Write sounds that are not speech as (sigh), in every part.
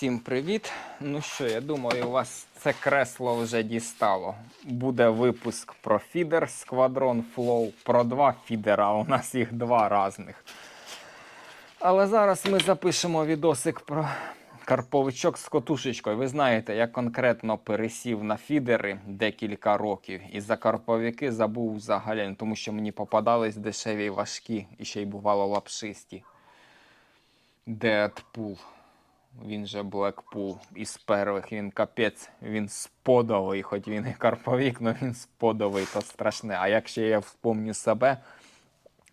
Всім привіт! Ну що, я думаю, у вас це кресло вже дістало. Буде випуск про фідер Squadron Flow, про два фідера, у нас їх два різних. Але зараз ми запишемо відосик про карповичок з котушечкою. Ви знаєте, я конкретно пересів на фідери декілька років. І за карповики забув взагалі, тому що мені попадались дешеві і важкі, і ще й бувало лапшисті. Дедпул. Він же Блекпул із первих. Він капець, він сподовий, хоч він і карповік, але він сподовий, то страшне. А якщо я вспомню себе,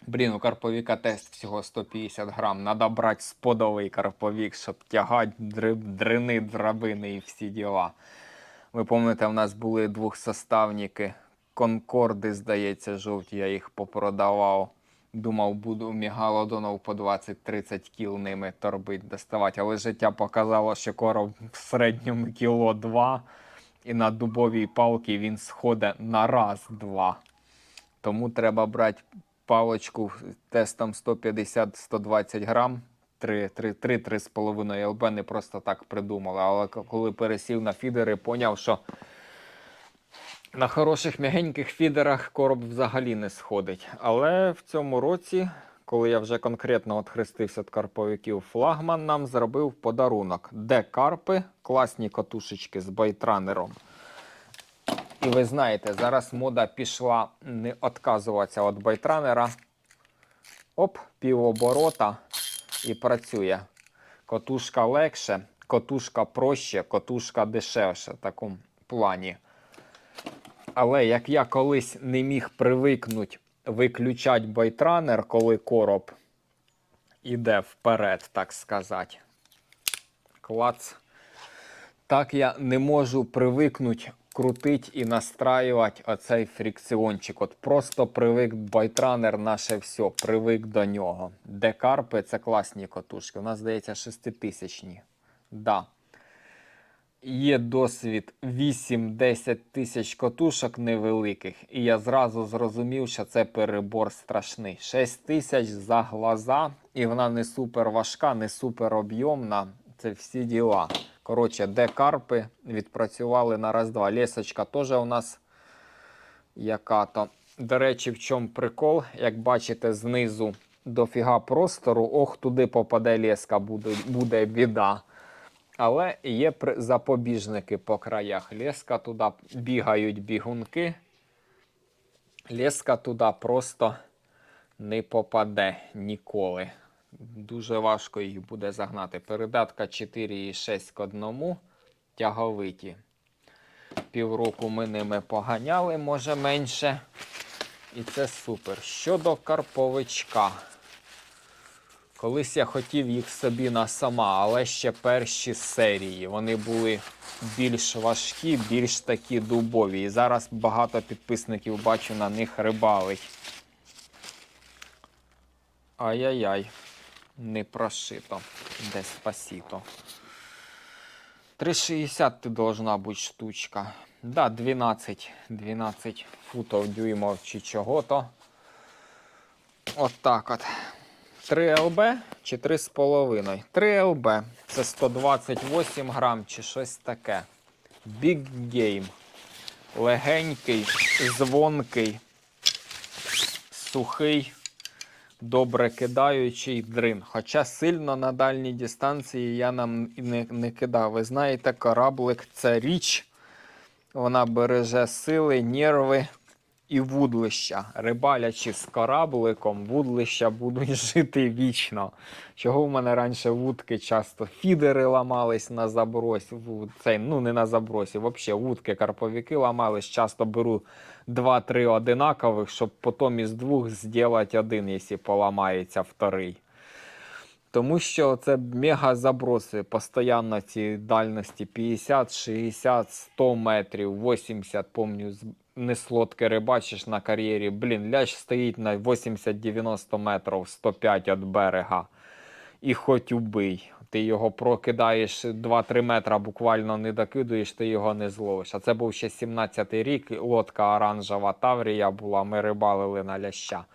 блін, у карповіка тест всього 150 грам. Надо брати сподовий карповік, щоб тягати дриб, дрини, драбини і всі діла. Ви пам'ятаєте, в нас були двохсоставники, конкорди, здається, жовті, я їх попродавав. Думав, буду мігалодонов по 20-30 кіл ними торбить доставати, але життя показало, що короб в середньому кіло 2, і на дубовій палці він сходить на раз-два. Тому треба брати палочку тестом 150-120 грам. 3-3,5 ЛБ не просто так придумали. Але коли пересів на фідери, поняв, що на хороших м'ягеньких фідерах короб взагалі не сходить. Але в цьому році, коли я вже конкретно отхрестився від карповиків, флагман нам зробив подарунок. Де карпи, класні катушечки з байтранером. І ви знаєте, зараз мода пішла не відказуватися від байтранера. Оп, півоборота і працює. Котушка легше, котушка проще, котушка дешевше в такому плані. Але як я колись не міг привикнути виключати байтранер, коли короб іде вперед, так сказати. Клац. Так я не можу привикнути крутити і настраювати оцей фрикціончик. От просто привик байтранер наше все, привик до нього. Декарпи це класні котушки. У нас, здається, шеститисячні. Да. Є досвід 8-10 тисяч котушок невеликих, і я зразу зрозумів, що це перебор страшний. 6 тисяч за глаза, і вона не супер важка, не супер об'ємна. Це всі діла. Коротше, де карпи відпрацювали на раз-два. Лісочка теж у нас яка-то. До речі, в чому прикол? Як бачите, знизу дофіга простору, ох, туди попаде леска, буде, буде біда. Але є запобіжники по краях. Леска туди бігають бігунки. Леска туди просто не попаде ніколи. Дуже важко їх буде загнати. Передатка 4,6 к 1. Тяговиті. Півроку ми ними поганяли, може менше. І це супер. Щодо карповичка. Колись я хотів їх собі на сама, але ще перші серії. Вони були більш важкі, більш такі дубові. І зараз багато підписників бачу на них рибалить. Ай-яй-яй, не прошито. Де спасіто. 3,60 ти должна бути штучка. Да, 12, 12 футов дюймов чи чого-то. От так от. 3 ЛБ чи 3,5? 3 ЛБ. Це 128 грам чи щось таке. Big Game. Легенький, звонкий, сухий, добре кидаючий дрин. Хоча сильно на дальній дистанції я нам не, не кидав. Ви знаєте, кораблик це річ. Вона береже сили, нерви і вудлища. Рибалячи з корабликом, вудлища будуть (laughs) жити вічно. Чого в мене раніше вудки часто фідери ламались на забросі. Цей, ну не на забросі, взагалі вудки, карповики ламались. Часто беру 2-3 одинакових, щоб потім із двох зробити один, якщо поламається вторий. Тому що це мега заброси. Постійно ці дальності 50, 60, 100 метрів, 80, помню, не слодки рибачиш на кар'єрі. Блін, лящ стоїть на 80-90 метрів, 105 від берега. І хоч убий. Ти його прокидаєш 2-3 метра, буквально не докидуєш, ти його не зловиш. А це був ще 17-й рік, лодка оранжева Таврія була, ми рибалили на ляща.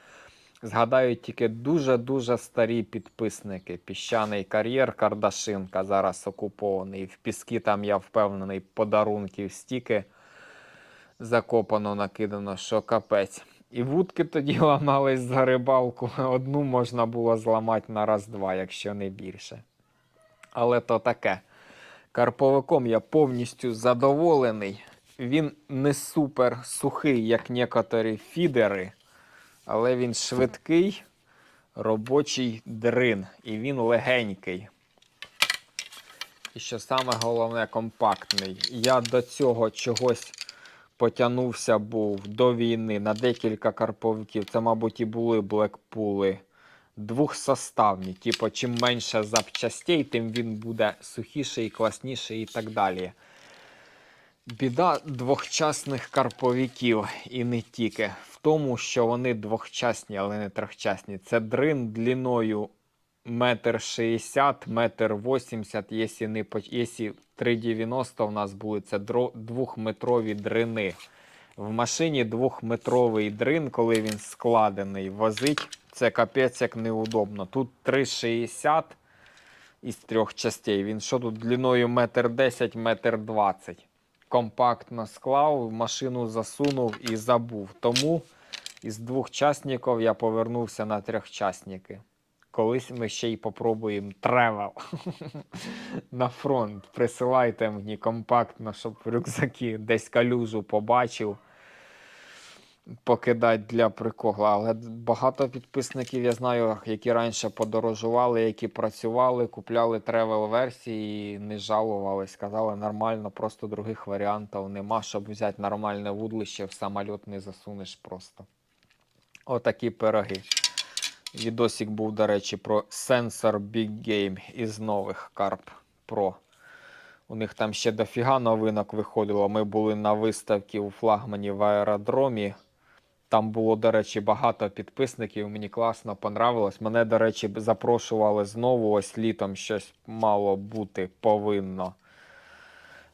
згадають тільки дуже-дуже старі підписники. Піщаний кар'єр, Кардашинка зараз окупований. В піски там, я впевнений, подарунків стільки закопано, накидано, що капець. І вудки тоді (laughs) ламались за рибалку. Одну можна було зламати на раз-два, якщо не більше. Але то таке. Карповиком я повністю задоволений. Він не супер сухий, як некоторі фідери, але він швидкий, робочий дрин, і він легенький. І що саме головне, компактний. Я до цього чогось потягнувся був до війни на декілька карповиків. Це, мабуть, і були блекпули двохсоставні. Типу, чим менше запчастей, тим він буде сухіший, класніший і так далі. Біда двохчасних карповиків і не тільки в тому, що вони двохчасні, але не трьохчасні. Це дрин длиною метр шістдесят, метр вісімдесят, якщо не якщо 3,90 в нас були, це двохметрові дрини. В машині двохметровий дрин, коли він складений, возить, це капець як неудобно. Тут 3,60 із трьох частей. Він що тут длиною метр 10, метр 20. Компактно склав, в машину засунув і забув. Тому із двохчасників я повернувся на трьохчасники. Колись ми ще й попробуємо тревел (laughs) на фронт. Присилайте мені компактно, щоб рюкзаки десь калюжу побачив. Покидати для приколу. Але багато підписників я знаю, які раніше подорожували, які працювали, купляли тревел версії і не жалувались. Казали, нормально, просто других варіантів нема, щоб взяти нормальне вудлище, в самоліт не засунеш просто. Отакі пироги. Відосик був, до речі, про сенсор Big Game із нових Carp Pro. У них там ще дофіга новинок виходило. Ми були на виставці у флагмані в аеродромі. Там було, до речі, багато підписників. Мені класно понравилось. Мене, до речі, запрошували знову. Ось літом щось мало бути повинно.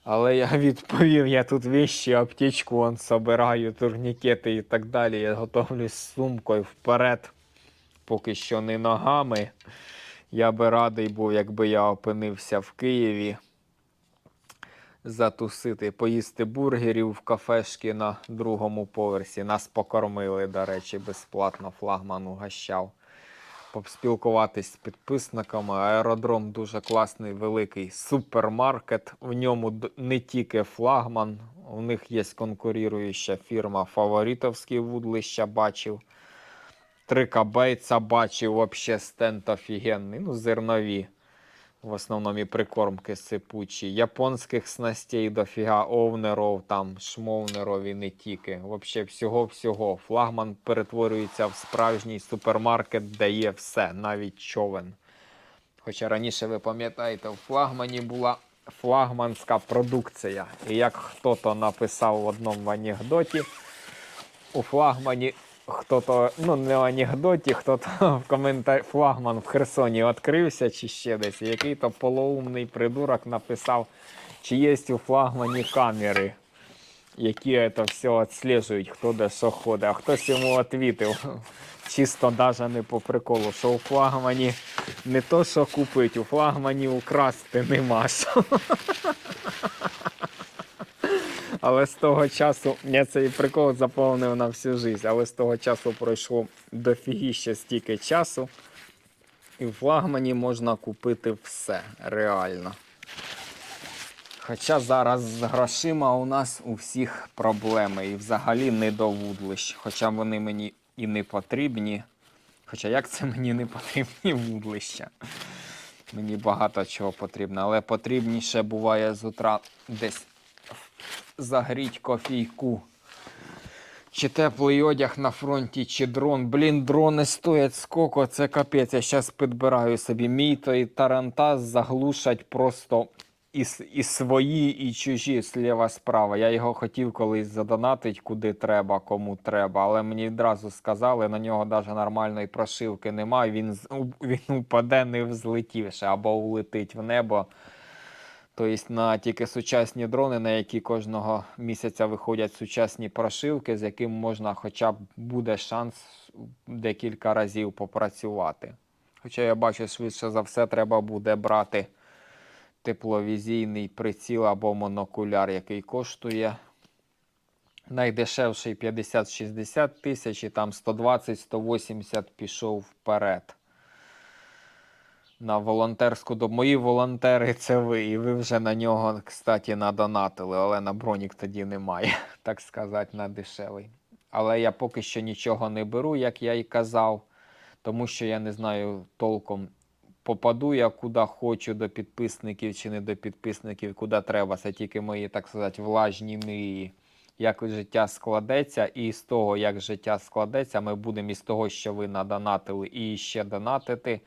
Але я (laughs) відповів, я тут вещі, аптечку вон собираю, турнікети і так далі. Я готовлюсь з сумкою вперед. Поки що не ногами. Я би радий був, якби я опинився в Києві. Затусити, поїсти бургерів в кафешки на другому поверсі. Нас покормили, до речі, безплатно флагман угощав. Поспілкуватись з підписниками. Аеродром дуже класний, великий супермаркет. В ньому не тільки флагман, у них є конкуруюча фірма Фаворитовські вудлища бачив. Три кабейця бачив, вообще стенд офігенний. Ну, зернові. В основному і прикормки сипучі. Японських снастей дофіга, овнеров, там, шмовнеров і не тільки. Вообще всього-всього. Флагман перетворюється в справжній супермаркет, де є все, навіть човен. Хоча раніше, ви пам'ятаєте, в флагмані була флагманська продукція. І як хто-то написав в одному анекдоті, у флагмані хто-то, ну не в анекдоті, хто-то (laughs) в коментарі флагман в Херсоні відкрився чи ще десь. Який-то полоумний придурок написав, чи є у флагмані камери, які це все відслежують, хто де що ходить. А хтось йому відповів, (laughs) чисто навіть не по приколу, що у флагмані не то, що купить, у флагмані украсти нема що. (laughs) Але з того часу я цей прикол заповнив на всю життя, але з того часу пройшло дофігіще стільки часу. І в флагмані можна купити все реально. Хоча зараз з грошима у нас у всіх проблеми і взагалі не до вудлищ. Хоча вони мені і не потрібні. Хоча як це мені не потрібні вудлища? Мені багато чого потрібно, але потрібніше буває з утра десь загріть кофійку. Чи теплий одяг на фронті, чи дрон. Блін, дрони стоять сколько, це капець. Я зараз підбираю собі. Мій той тарантас заглушать просто і, і свої, і чужі зліва справа. Я його хотів колись задонатити куди треба, кому треба, але мені одразу сказали, на нього навіть нормальної прошивки немає. Він, він упаде не взлетівши або улетить в небо. Тобто на тільки сучасні дрони, на які кожного місяця виходять сучасні прошивки, з яким можна хоча б буде шанс декілька разів попрацювати. Хоча я бачу, швидше за все, треба буде брати тепловізійний приціл або монокуляр, який коштує найдешевший 50-60 тисяч, і там 120-180 пішов вперед. На волонтерську до мої волонтери (laughs) це ви, і ви вже на нього, кстати, надонатили, але на бронік тоді немає, (laughs) так сказати, на дешевий. Але я поки що нічого не беру, як я і казав, тому що я не знаю толком, попаду я куди хочу до підписників чи не до підписників, куди треба. Це тільки мої, так сказати, влажні мрії. Як життя складеться, і з того, як життя складеться, ми будемо із того, що ви надонатили, і ще донатити,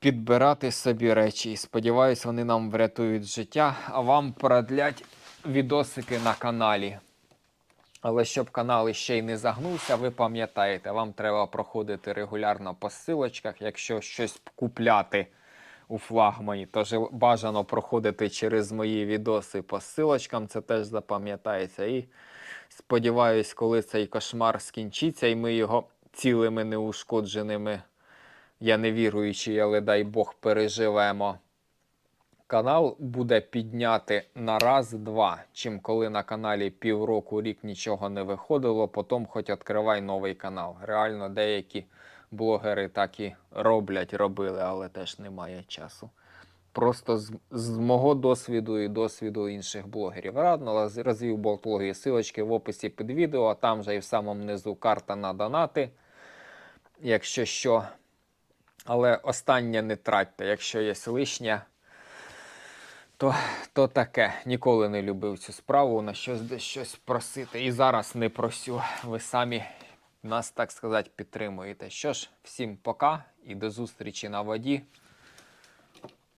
підбирати собі речі. І сподіваюсь, вони нам врятують життя, а вам продлять відосики на каналі. Але щоб канал ще й не загнувся, ви пам'ятаєте, вам треба проходити регулярно по ссилочках, якщо щось купляти у флагмані, то бажано проходити через мої відоси по ссилочкам, це теж запам'ятається. І сподіваюсь, коли цей кошмар скінчиться, і ми його цілими неушкодженими, я не віруючий, але дай Бог переживемо канал буде підняти на раз-два, чим коли на каналі півроку, рік нічого не виходило, потім хоч відкривай новий канал. Реально, деякі блогери так і роблять, робили, але теж немає часу. Просто з, з мого досвіду і досвіду інших блогерів. Радно розвів болтології силочки в описі під відео, а там же і в самому низу карта на донати. Якщо що. Але останнє не тратьте, якщо є лишнє, то, то таке. Ніколи не любив цю справу на щось десь щось просити. І зараз не просю. Ви самі нас, так сказати, підтримуєте. Що ж, всім пока і до зустрічі на воді.